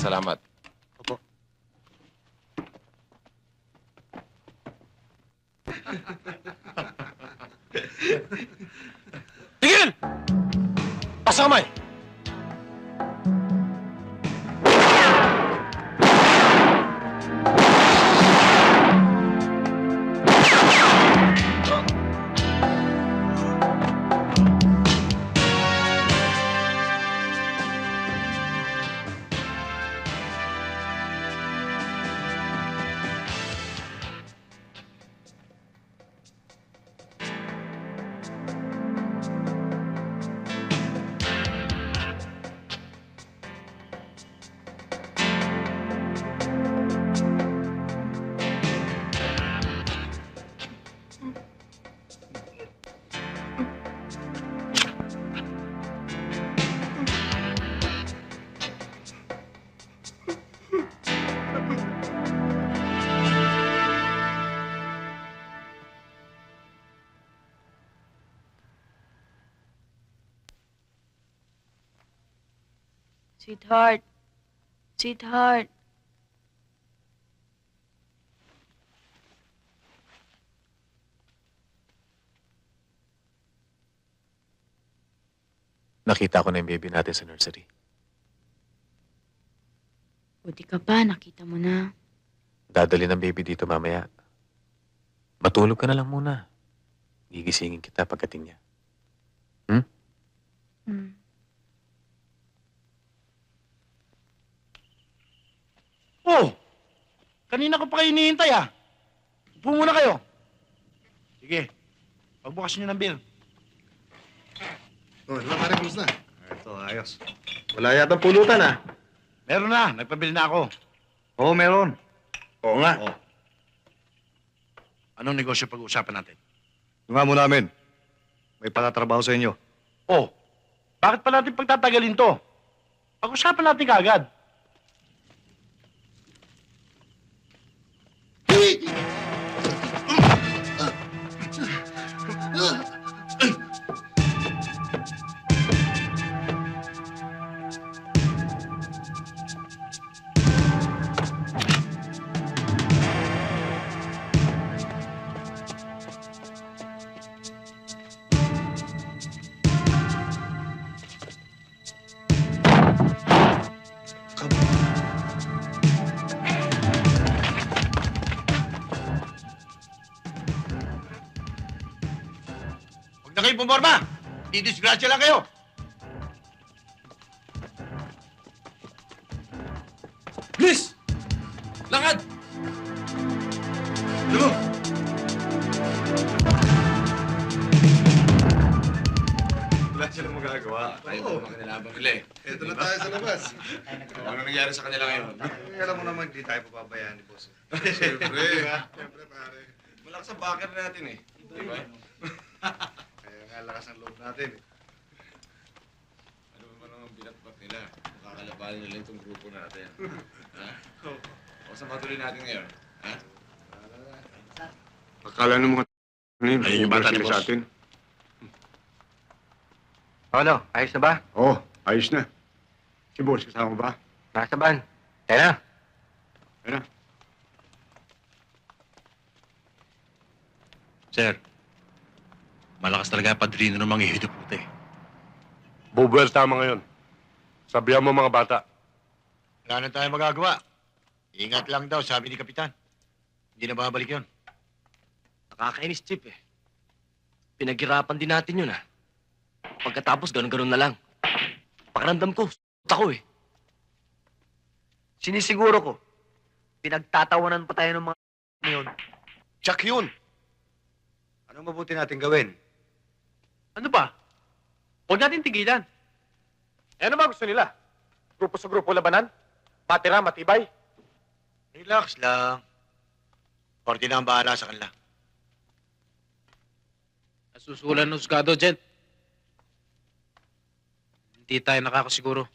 Salamat. Opo. Tigil! Pasamay! kamay! Sweetheart. Sweetheart. Nakita ko na yung baby natin sa nursery. Buti ka pa, nakita mo na. Dadali ng baby dito mamaya. Matulog ka na lang muna. Gigisingin kita pagdating niya. Hmm. Oh! Kanina ko pa kayo hinihintay ah. Upo muna kayo. Sige. Pagbukas nyo ng beer. Oh, ano pare, kumusta? Ito, ayos. Wala yata pulutan, ah. Meron na. Nagpabili na ako. Oo, meron. Oo nga. Oh. Anong negosyo pag-uusapan natin? Yung amo namin, may patatrabaho sa inyo. Oh, bakit pa natin pagtatagalin to? Pag-usapan natin kagad. Huwag na kayo pumorma. Didisgrasya lang kayo. Please! Lakad! Ano? Wala silang magagawa. Tayo Oo. nila eh. Ito na tayo sa labas. Ano nangyari sa kanila ngayon? Ay, alam mo naman, hindi tayo papabayaan ni boss. Siyempre. Siyempre, pare. Malakas ang backer natin eh. Di ba? Kaya lakas ng loob natin. eh. Ano ba naman binatbat nila? Makakalabanin nila itong grupo natin. ha? O saan patuloy natin ngayon? Ha? Akala ng mga ano yun, Ayun yung bata ni sila boss. sa atin. Ano, ayos na ba? Oo, ayos na. Si boss, kasama mo ba? Nasa ban? Tayo na. Ayun na. Sir, malakas talaga ang padrino ng mga hido puti. Bubuel tama ngayon. Sabihan mo mga bata. Wala na tayo magagawa. Ingat lang daw, sabi ni Kapitan. Hindi na babalik yun. Nakakainis, Chip eh. Pinaghirapan din natin yun ah. Pagkatapos, ganun-ganun na lang. Pakiramdam ko, s**t ako eh. Sinisiguro ko, pinagtatawanan pa tayo ng mga ngayon. Tsak yun! Anong mabuti natin gawin? Ano ba? Huwag natin tigilan. Eh, ano ba gusto nila? Grupo sa grupo labanan? Matira, matibay? Relax lang. Korte na ang bahala sa kanila. Nasusulan ng Skado, Jen. Hindi tayo nakakasiguro.